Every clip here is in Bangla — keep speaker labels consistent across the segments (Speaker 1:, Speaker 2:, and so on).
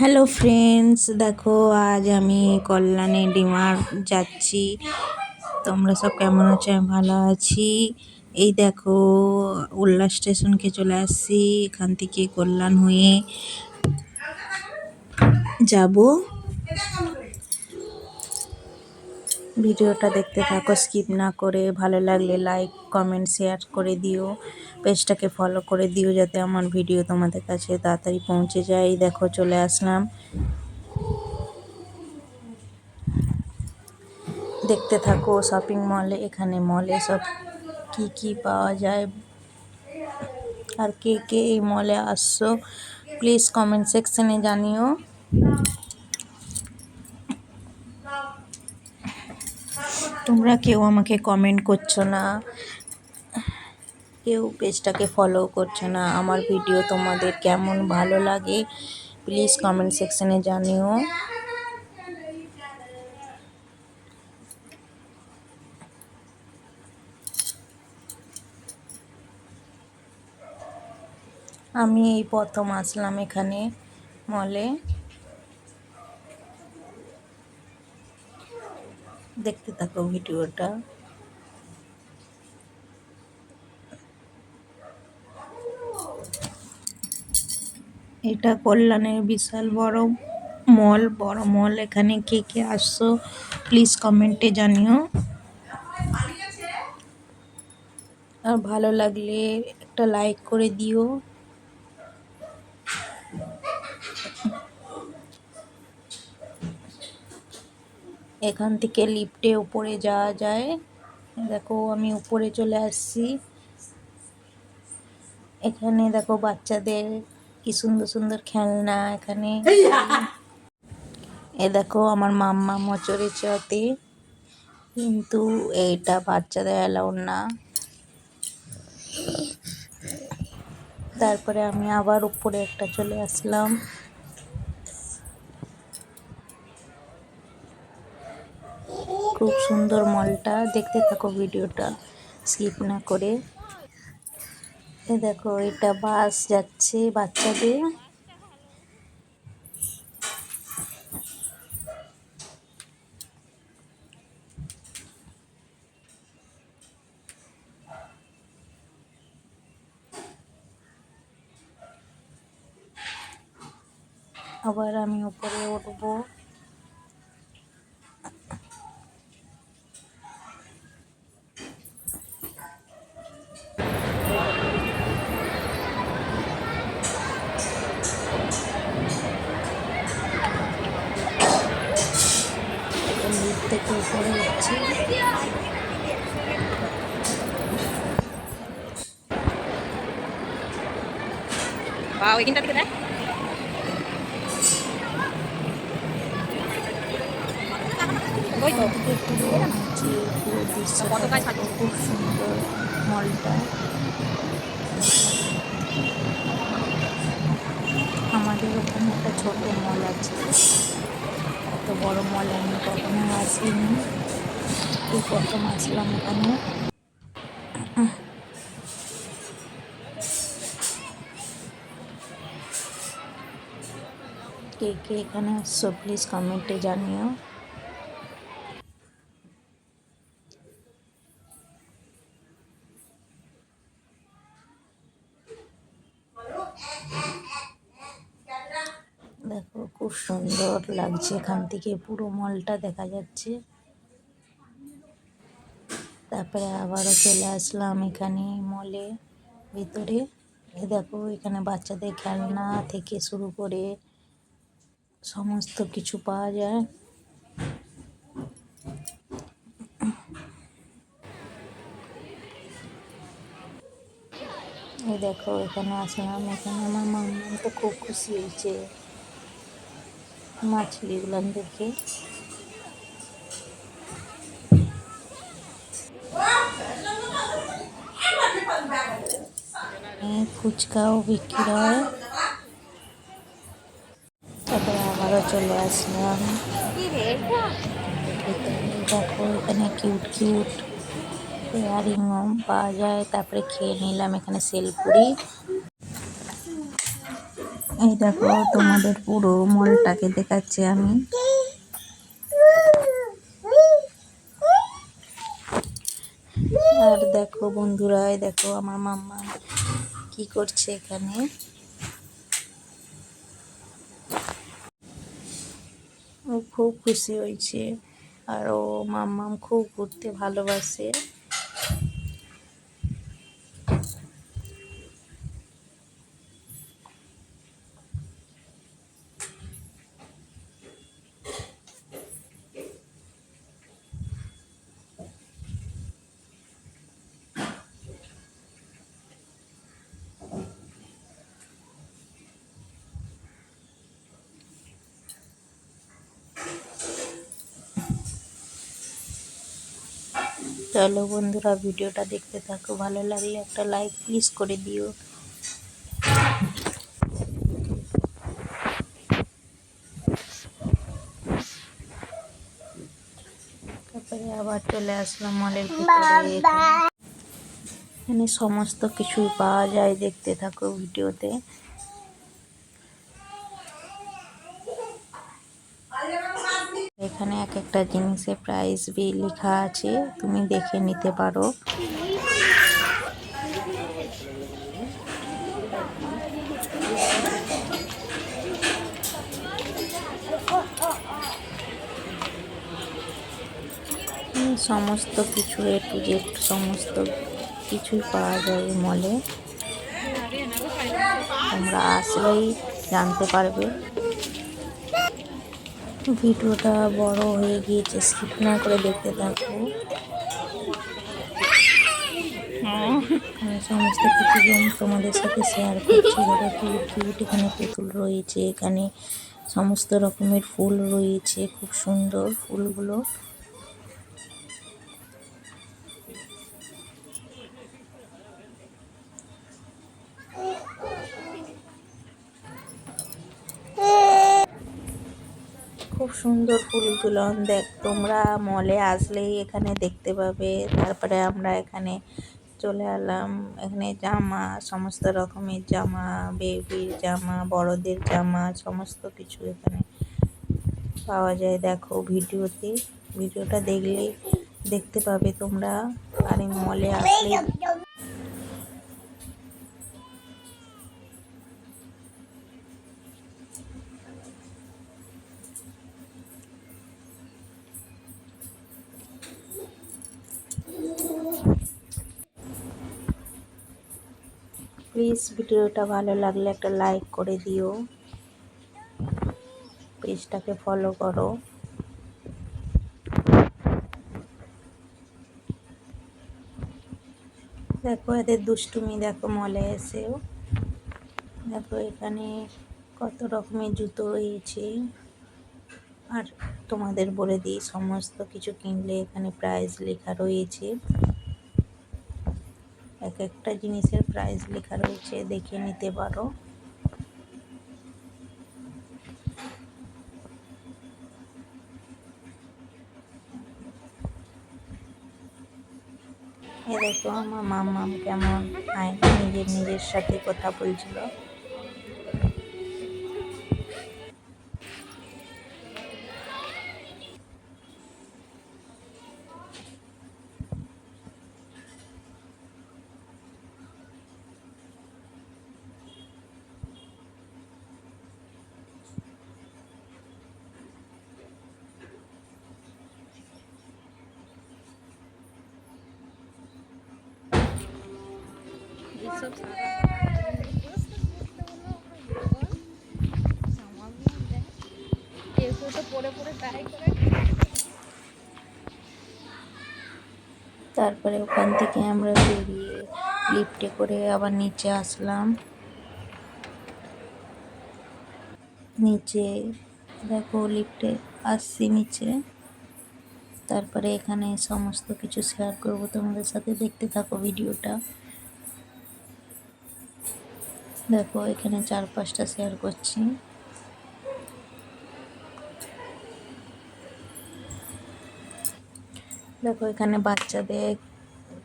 Speaker 1: হ্যালো ফ্রেন্ডস দেখো, আজ আমি কল্যাণে ডিমার যাচ্ছি। তোমরা সব কেমন আছো? আমি ভালো আছি। এই দেখো, উল্লাস স্টেশনকে চলে আসছি, এখান থেকে কল্যাণ হয়ে যাব। ভিডিওটা দেখতে থাকো স্কিপ না করে। ভালো লাগলে লাইক কমেন্ট শেয়ার করে দিও। পেজটাকে ফলো করে দিও যাতে আমার ভিডিও তোমাদের কাছে তাড়াতাড়ি পৌঁছে যায়। দেখো, চলে আসলাম। দেখতে থাকো শপিং মলে এখানে মলে সব কি কি পাওয়া যায়? আর কে কে এই মলে আসছো প্লিজ কমেন্ট সেকশনে জানিও। তোমরা কেউ আমাকে কমেন্ট করছ না। কেউ পেজটাকে ফলো করছ না। আমার ভিডিও তোমাদের কেমন ভালো লাগে প্লিজ কমেন্ট সেকশনে জানিও। আমি এই প্রথম আসলাম এখানে মলে দেখতে থাকো ভিডিওটা। এটা কল্যাণের বিশাল বড় মল। বড় মল, এখানে কে কে আসছো প্লিজ কমেন্টে জানিও। আর ভালো লাগলে একটা লাইক করে দিও। এখান থেকে লিফটে উপরে যাওয়া যায়। দেখো, আমি উপরে চলে আসছি। এখানে দেখো বাচ্চাদের কি সুন্দর সুন্দর খেলনা এখানে। এ দেখো, আমার মাম্মা মচরে চতে কিন্তু এটা বাচ্চাদের অ্যালাউড না। তারপরে আমি আবার উপরে একটা চলে আসলাম। খুব সুন্দর মলটা। দেখতে থাকো ভিডিওটা। স্কিপ না করে। এ দেখো, এটা বাস যাচ্ছে বাচ্চাদের। আবার আমি উপরে উঠবো।
Speaker 2: ওইখানটা থেকে দেখ। ওই তো।
Speaker 1: একটু নিচে পুরো দৃশ্যটা
Speaker 2: পতাকায়
Speaker 1: দেখো, খুব সুন্দর মলটা। আমাদের ওখানে একটা ছোট মল আছে। এত বড় মল আমি কখনো আসিনি। এই প্রথম আসলাম এখানে কে এখানে আসছো প্লিজ কমেন্টে জানিও। দেখো, খুব সুন্দর লাগছে এখান থেকে, পুরো মলটা দেখা যাচ্ছে। তারপরে আবারও চলে আসলাম এখানে মলে, ভিতরে। দেখো, এখানে বাচ্চাদের খেলনা থেকে শুরু করে সমস্ত কিছু পাওয়া যায় এই দেখো এখানে আসলাম এখানে আমার মাম্মা তো খুব খুশি হয়েছে মাছলিগুলো দেখে এই ফুচকাও বিক্রি হয় তারপরে আবারও চলে আসলাম দেখো এখানে কিউট কিউট ইয়ারিংও পাওয়া যায়। তারপরে খেয়ে নিলাম এখানে সেলপুরি। এই দেখো তোমাদের পুরো মলটাকে দেখাচ্ছি আমি। আর দেখো বন্ধুরা দেখো আমার মাম্মা কি করছে এখানে। খুব খুশি হয়েছে। আর ও মাম্মাম খুব ঘুরতে ভালোবাসে। চলো বন্ধুরা, ভিডিওটা দেখতে থাকো। ভালো লাগলে একটা লাইক প্লিজ করে দিও। তারপরে আবার চলে আসলাম মলের ভিতরে। এখানে- সমস্ত কিছুই পাওয়া যায় দেখতে থাকো ভিডিওতে। এখানে এক একটা জিনিসের প্রাইস বি লেখা আছে, তুমি দেখে নিতে পারো। সমস্ত কিছু এ টু জেড সমস্ত কিছুই পাওয়া যায় মলে তোমরা আসলেই জানতে পারবে। ভিডিওটা বড় হয়ে গিয়েছে স্কিপ না করে দেখতে থাকব সমস্ত কিছু তোমাদের সাথে শেয়ার করছি কিউট কিউট এখানে পুতুল রয়েছে, এখানে সমস্ত রকমের ফুল রয়েছে, খুব সুন্দর ফুলগুলো। খুব সুন্দর ফুলগুলো। দেখ, তোমরা মলে আসলেই এখানে দেখতে পাবে। তারপরে আমরা এখানে চলে এলাম। এখানে জামা, সমস্ত রকমের জামা বেবির জামা, বড়দের জামা, সমস্ত কিছু এখানে পাওয়া যায়। দেখো ভিডিওতে। ভিডিওটা দেখলেই দেখতে পাবে তোমরা। আর মলে আসলেই প্লিজ ভিডিওটা ভালো লাগলে একটা লাইক করে দিও। পেজটাকে ফলো করো। দেখো এদের দুষ্টুমি, দেখো মলে এসেও। দেখো এখানে কত রকমের জুতো রয়েছে। আর তোমাদের বলে দিই, সমস্ত কিছু কিনলে এখানে প্রাইস লেখা রয়েছে। একটা জিনিসের প্রাইস লেখা রয়েছে, দেখে নিতে পারো। দেখো আমার মাম কেমন? আয়, নিজের নিজের সাথে কথা বলছিল। তারপরে ওখান থেকে আমরা বেরিয়ে লিফটে করে আবার নিচে আসলাম। নিচে, দেখো লিফটে আসছি নিচে। তারপরে এখানে সমস্ত কিছু শেয়ার করব তোমাদের সাথে। দেখতে থাকো ভিডিওটা দেখো, এখানে চার পাঁচটা শেয়ার করছি। দেখো, এখানে বাচ্চাদের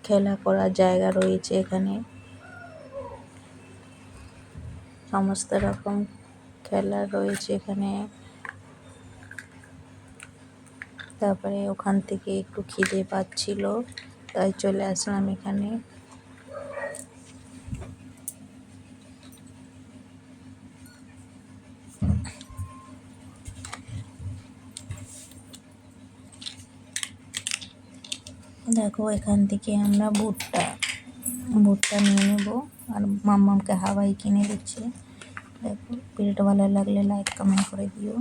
Speaker 1: খেলা করার জায়গা রয়েছে এখানে। সমস্ত রকম খেলার রয়েছে এখানে। তারপরে ওখান থেকে একটু খিদে পাচ্ছিল, তাই চলে আসলাম এখানে। দেখো, এখান থেকে আমরা ভুট্টা ভুট্টা নিয়ে নেব। আর মাম্মামকে হাওয়াই কিনে দিচ্ছে। দেখো, ভিডিওটা ভালো লাগলে লাইক কমেন্ট করে দিও।